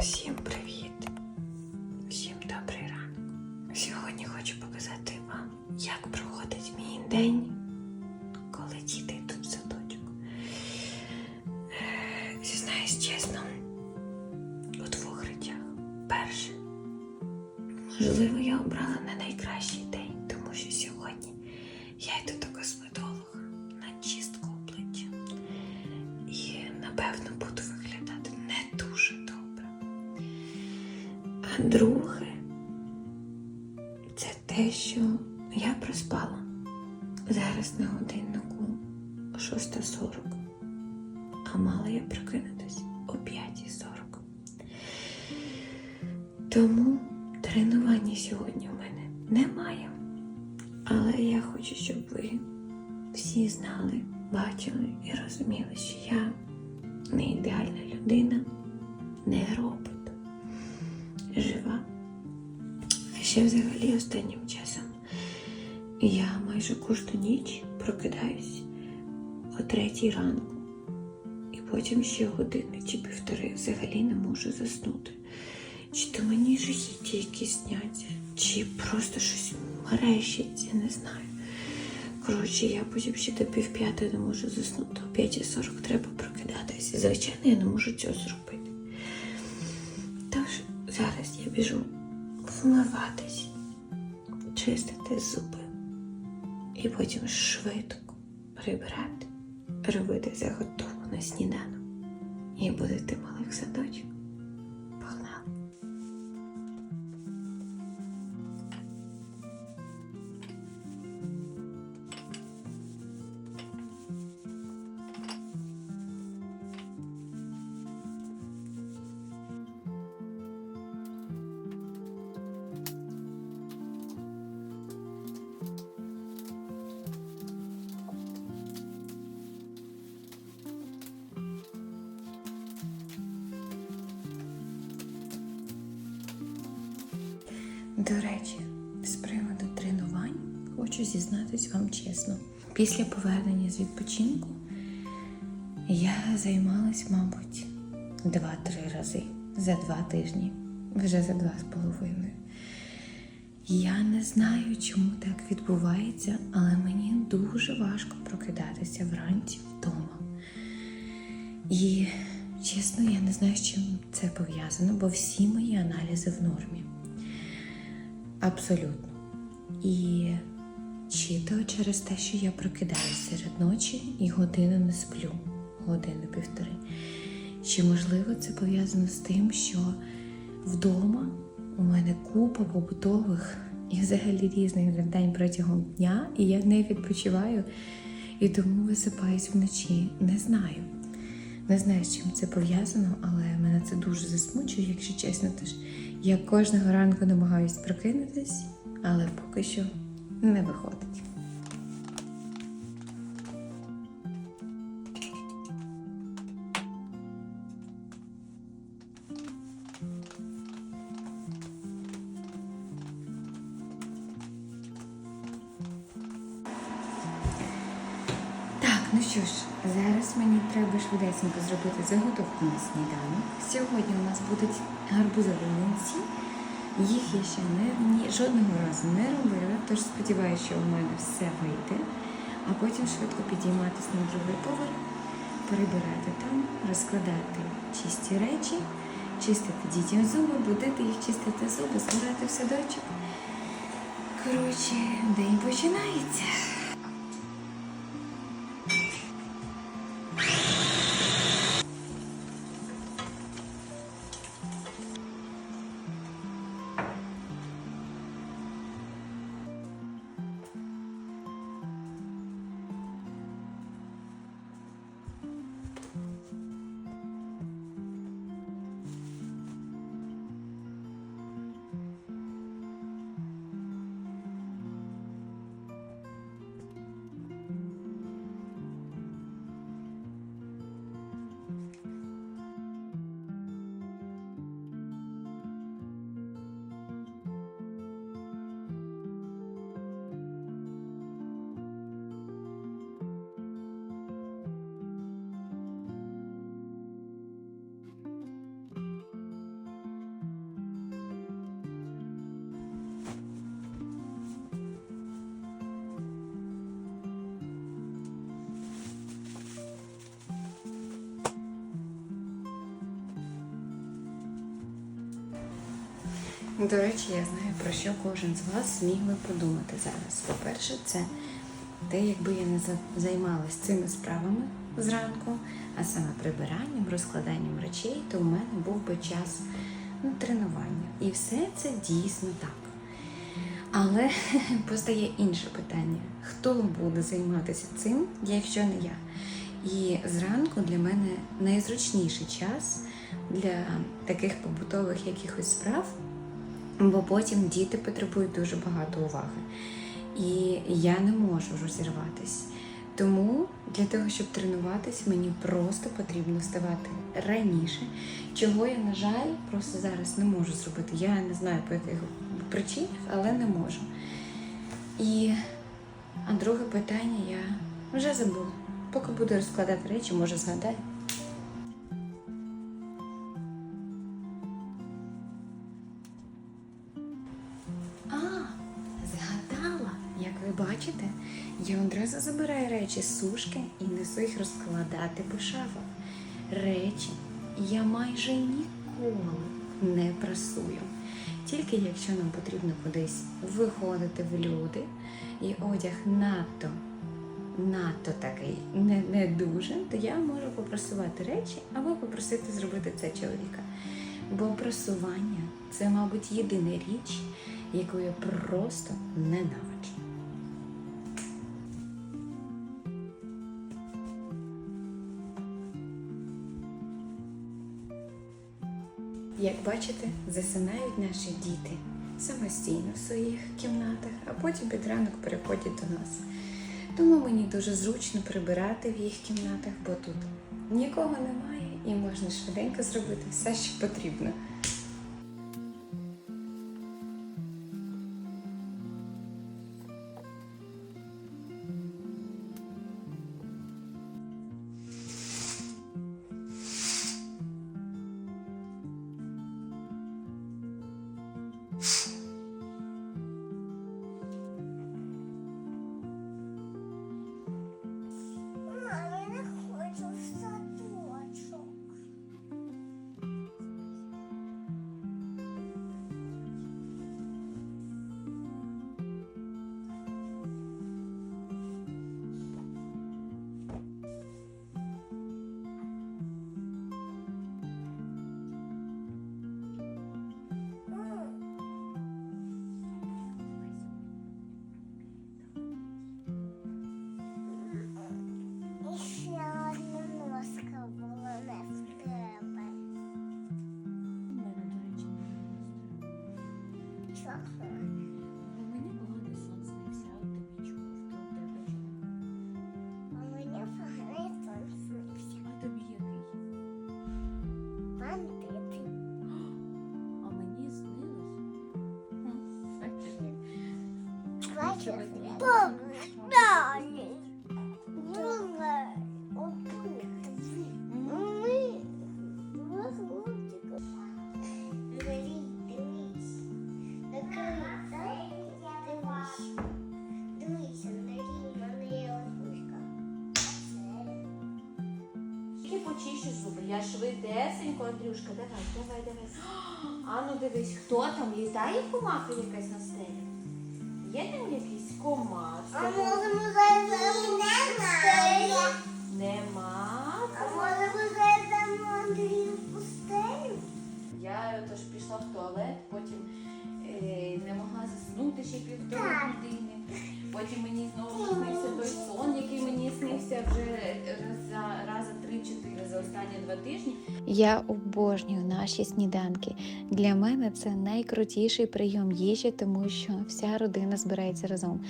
Всім привіт! Всім добрий ранок. Сьогодні хочу показати вам, як проходить мій день, Зараз на годиннику 6.40, а мала я прокинутись о 5.40. Тому тренування сьогодні в мене немає. Але я хочу, щоб ви всі знали, бачили і розуміли, що я не ідеальна людина, не робот, жива. А ще взагалі останнім часом я майже кожну ніч прокидаюсь о третій ранку. І потім ще години чи півтори взагалі не можу заснути. Чи то мені жахіття якісь сняться, чи просто щось мерещиться, не знаю. Коротше, я потім ще до півп'ятої не можу заснути, о 5.40 треба прокидатися. Звичайно, я не можу цього зробити. Тож зараз я біжу вмиватись, чистити зуби і потім швидко прибрати, робити заготовку на сніданок і будити малих садочок. Хочу зізнатись вам чесно. Після повернення з відпочинку я займалась, мабуть, два-три рази за два тижні, вже за два з половиною. Я не знаю, чому так відбувається, але мені дуже важко прокидатися вранці вдома. І чесно, я не знаю, з чим це пов'язано, бо всі мої аналізи в нормі. Абсолютно. І чи то через те, що я прокидаюся серед ночі і годину не сплю, годину півтори. Чи можливо це пов'язано з тим, що вдома у мене купа побутових і взагалі різних завдань протягом дня, і я не відпочиваю і тому висипаюсь вночі. Не знаю. Не знаю, з чим це пов'язано, але мене це дуже засмучує, якщо чесно. Тож я кожного ранку намагаюсь прокинутись, але поки що не виходить. Ну що ж, зараз мені треба швидесенько зробити заготовку на сніданок. Сьогодні у нас будуть гарбузові млинці. Їх я ще не, ні, жодного разу не робила, тож сподіваюся, що у мене все вийде. А потім швидко підійматися на другий поверх, перебирати там, розкладати чисті речі, чистити дітям зуби, будити їх чистити зуби, збирати в садочок. Коротше, день починається. До речі, я знаю, про що кожен з вас міг би подумати зараз. По-перше, це те, якби я не за- займалась цими справами зранку, а саме прибиранням, розкладанням речей, то у мене був би час на тренування. І все це дійсно так. Але постає інше питання: хто буде займатися цим, якщо не я? І зранку для мене найзручніший час для таких побутових якихось справ, бо потім діти потребують дуже багато уваги. І я не можу розірватись. Тому для того, щоб тренуватись, мені просто потрібно вставати раніше, чого я, на жаль, просто зараз не можу зробити. Я не знаю по яких причинах, але не можу. І а друге питання я вже забула. Поки буду розкладати речі, може згадаю. Бачите, я одразу забираю речі сушки і несу їх розкладати по шафах. Речі я майже ніколи не прасую. Тільки якщо нам потрібно кудись виходити в люди, і одяг надто, надто такий не, не дуже, то я можу попросувати речі або попросити зробити це чоловіка. Бо просування це, мабуть, єдина річ, яку я просто ненавиджу. Як бачите, засинають наші діти самостійно в своїх кімнатах, а потім під ранок переходять до нас. Тому мені дуже зручно прибирати в їх кімнатах, бо тут нікого немає і можна швиденько зробити все, що потрібно. Швидесенько, Андрюшка, давай, давай, давай. А ну дивись, хто там літає комаха якась на стелі? Є там якийсь комар? А зайдемо в пустелю? Нема. А можемо зайдемо Андрію в пустелю? Я тож пішла в туалет, потім е, не могла заснути ще півтори години. Потім мені Я обожнюю наші сніданки. Для мене це найкрутіший прийом їжі, тому що вся родина збирається разом.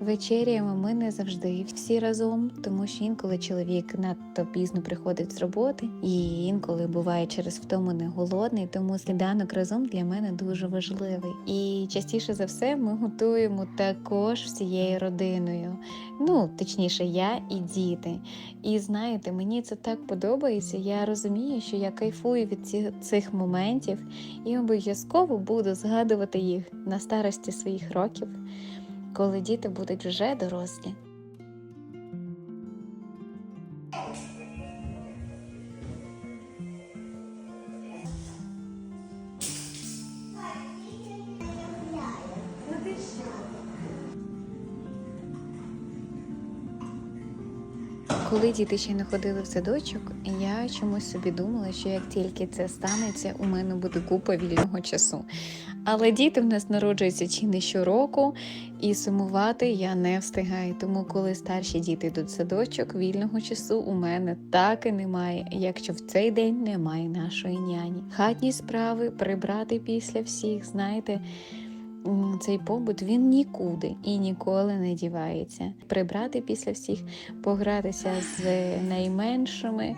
Вечеряємо ми не завжди всі разом, тому що інколи чоловік надто пізно приходить з роботи, і інколи буває через втому не голодний, тому сніданок разом для мене дуже важливий. І частіше за все ми готуємо також всією родиною. Ну, точніше, я і діти. І знаєте, мені це так подобається. Я розумію, що я кайфую від цих моментів і обов'язково буду згадувати їх на старості своїх років, коли діти будуть вже дорослі. Коли діти ще не ходили в садочок, я чомусь собі думала, що як тільки це станеться, у мене буде купа вільного часу. Але діти в нас народжуються чи не щороку, і сумувати я не встигаю. Тому, коли старші діти йдуть в садочок, вільного часу у мене так і немає, якщо в цей день немає нашої няні. Хатні справи прибрати після всіх, знаєте. Цей побут він нікуди і ніколи не дівається. Прибрати після всіх, погратися з найменшими,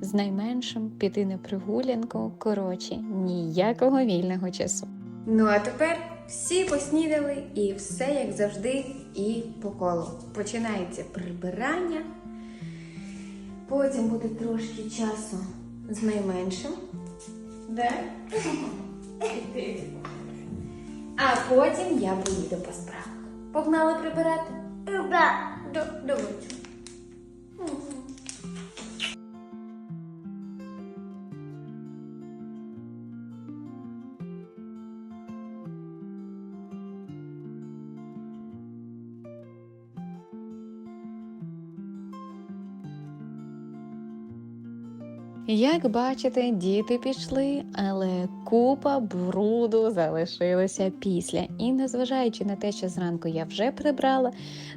з найменшим, піти на прогулянку. Коротше, ніякого вільного часу. Ну а тепер всі поснідали і все як завжди, і по колу. Починається прибирання. Потім буде трошки часу з найменшим. Да? Потім я поїду по справах. Погнали прибирати? Да. До, до. Як бачите, діти пішли, але купа бруду залишилася після. І незважаючи на те, що зранку я вже прибрала,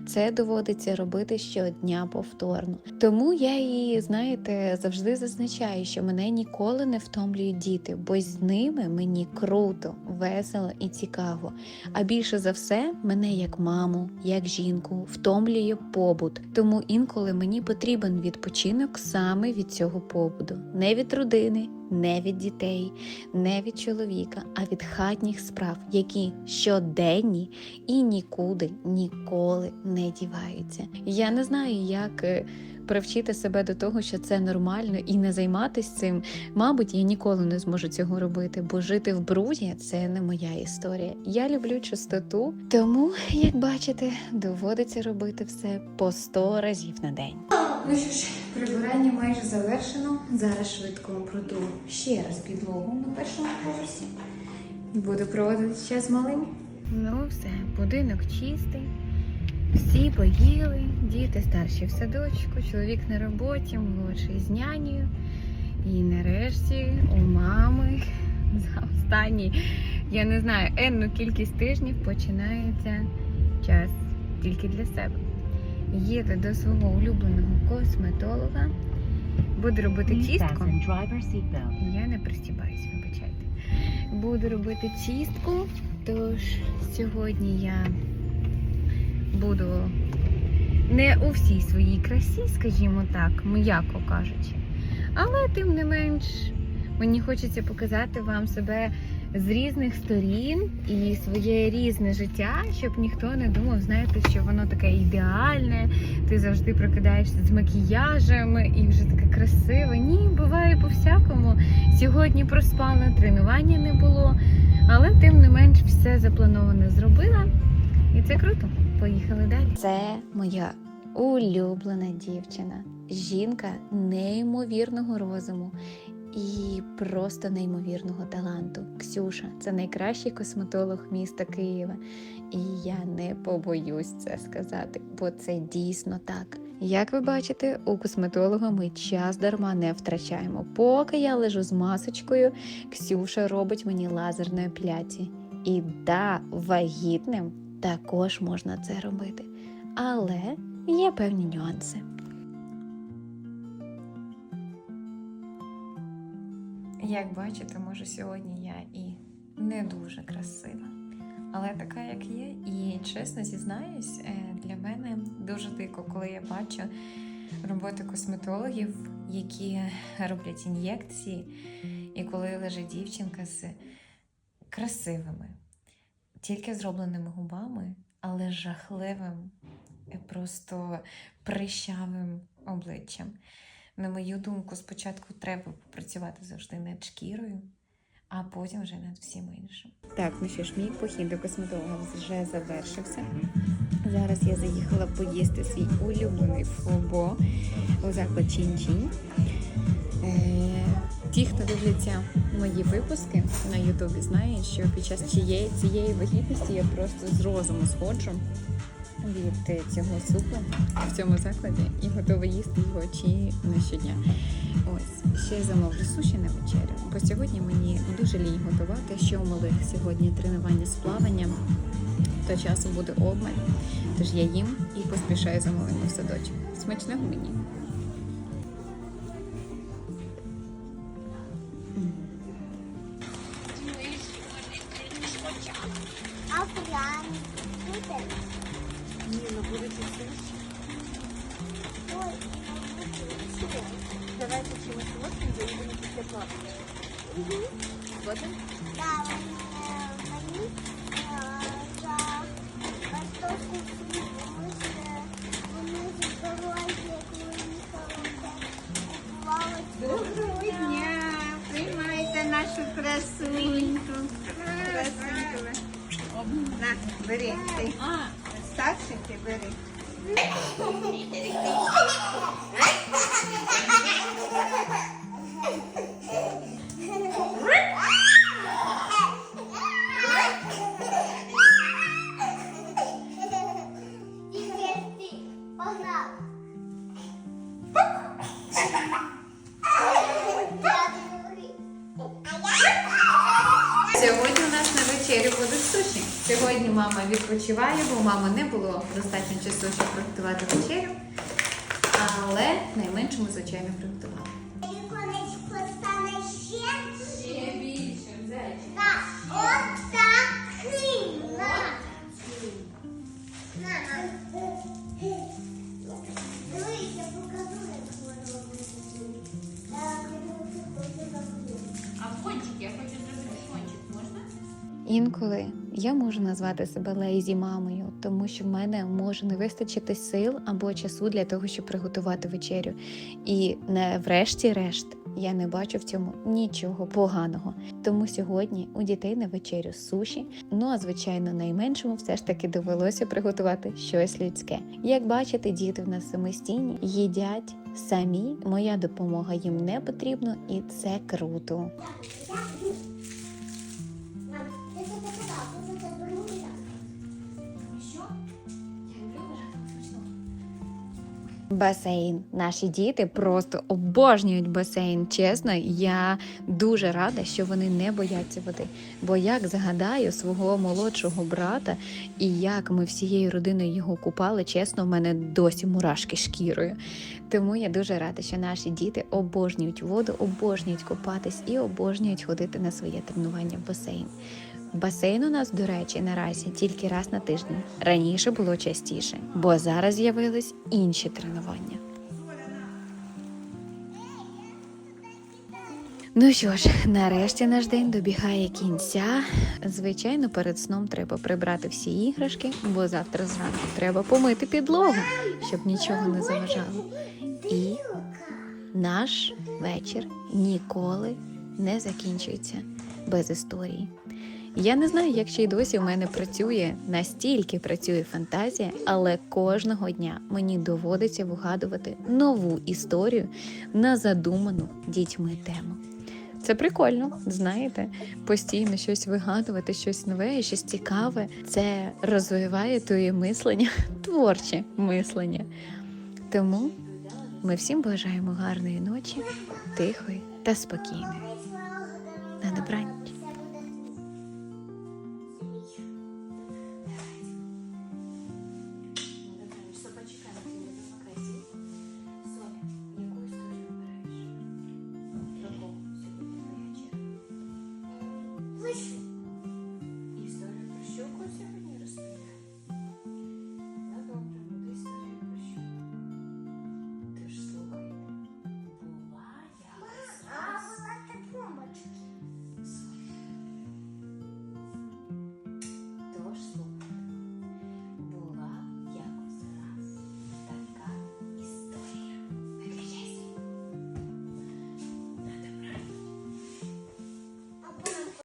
це доводиться робити щодня повторно. Тому я і, знаєте, завжди зазначаю, що мене ніколи не втомлюють діти, бо з ними мені круто, весело і цікаво. А більше за все, мене як маму, як жінку втомлює побут. Тому інколи мені потрібен відпочинок саме від цього побуду, не від родини, не від дітей, не від чоловіка, а від хатніх справ, які щоденні і нікуди ніколи не діваються. Я не знаю, як. е, Привчити себе до того, що це нормально, і не займатися цим, мабуть, я ніколи не зможу цього робити, бо жити в бруді це не моя історія. Я люблю чистоту, тому, як бачите, доводиться робити все по 100 разів на день. Ну що ж, прибирання майже завершено. Зараз швидко протру ще раз підлогу на першому поверсі. Буду проводити час з малим. Ну, все, будинок чистий. Всі поїли, діти старші в садочку, чоловік на роботі, молодший з нянею. І нарешті у мами за останні, я не знаю, енну кількість тижнів починається час тільки для себе. Їду до свого улюбленого косметолога, буду робити чистку. Я не пристібаюсь, вибачайте. Буду робити чистку, тож сьогодні я буду не у всій своїй красі, скажімо так, м'яко кажучи. Але тим не менш, мені хочеться показати вам себе з різних сторін і своє різне життя, щоб ніхто не думав, знаєте, що воно таке ідеальне, ти завжди прокидаєшся з макіяжем і вже таке красиве. Ні, буває по-всякому. Сьогодні проспала, тренування не було, але тим не менш все заплановане зробила. І це круто. Поїхали далі. Це моя улюблена дівчина, жінка неймовірного розуму і просто неймовірного таланту. Ксюша це найкращий косметолог міста Києва. І я не побоюсь це сказати, бо це дійсно так. Як ви бачите, у косметолога ми час дарма не втрачаємо. Поки я лежу з масочкою, Ксюша робить мені лазерну епіляцію. І да, вагітним також можна це робити. Але є певні нюанси. Як бачите, може сьогодні я і не дуже красива, але така, як є. І чесно зізнаюсь, е, для мене дуже дико, коли я бачу роботи косметологів, які роблять ін'єкції, і коли лежить дівчинка з красивими, тільки зробленими губами, але жахливим, е, просто прищавим обличчям. На мою думку, спочатку треба попрацювати завжди над шкірою, а потім вже над всім іншим. Так, ну що ж, мій похід до косметолога вже завершився. Зараз я заїхала поїсти свій улюблений фобо у заклад Чінь-Чінь. Е, Ті, хто дивляться мої випуски на Ютубі, знають, що під час цієї, цієї вагітності я просто з розуму сходжу. Від е, цього супу в цьому закладі і готова їсти його чи не щодня. Ось ще замовлю суші на вечерю, бо сьогодні мені дуже лінь готувати. Що у малих сьогодні тренування з плаванням, то часу буде обмаль. Тож я їм і поспішаю за в садочок. Смачного мені. Згоден? Да, мені, за що вони з дороги, як ми їхали, дня! Приймайте нашу красуньку. Красуньку. На, бери. Ти старший ти бери. Тільки мама відпочиває, бо у мами не було достатньо часу, щоб приготувати вечерю. Але найменше ми, звичайно, приготували. Можу назвати себе лейзі мамою, тому що в мене може не вистачити сил або часу для того, щоб приготувати вечерю. І не врешті-решт я не бачу в цьому нічого поганого. Тому сьогодні у дітей на вечерю суші. Ну а звичайно, найменшому все ж таки довелося приготувати щось людське. Як бачите, діти в нас самостійні, їдять самі. Моя допомога їм не потрібна, і це круто. Басейн. Наші діти просто обожнюють басейн. Чесно, я дуже рада, що вони не бояться води. Бо як згадаю свого молодшого брата і як ми всією родиною його купали, чесно, в мене досі мурашки шкірою. Тому я дуже рада, що наші діти обожнюють воду, обожнюють купатись і обожнюють ходити на своє тренування в басейн. Басейн у нас, до речі, наразі тільки раз на тиждень. Раніше було частіше, бо зараз з'явились інші тренування. Ну що ж, нарешті наш день добігає кінця. Звичайно, перед сном треба прибрати всі іграшки, бо завтра зранку треба помити підлогу, щоб нічого не заважало. І наш вечір ніколи не закінчується без історії. Я не знаю, як ще й досі в мене працює настільки працює фантазія, але кожного дня мені доводиться вигадувати нову історію на задуману дітьми тему. Це прикольно, знаєте, постійно щось вигадувати, щось нове, щось цікаве. Це розвиває твоє мислення, творче мислення. Тому ми всім бажаємо гарної ночі, тихої та спокійної. На добраніч.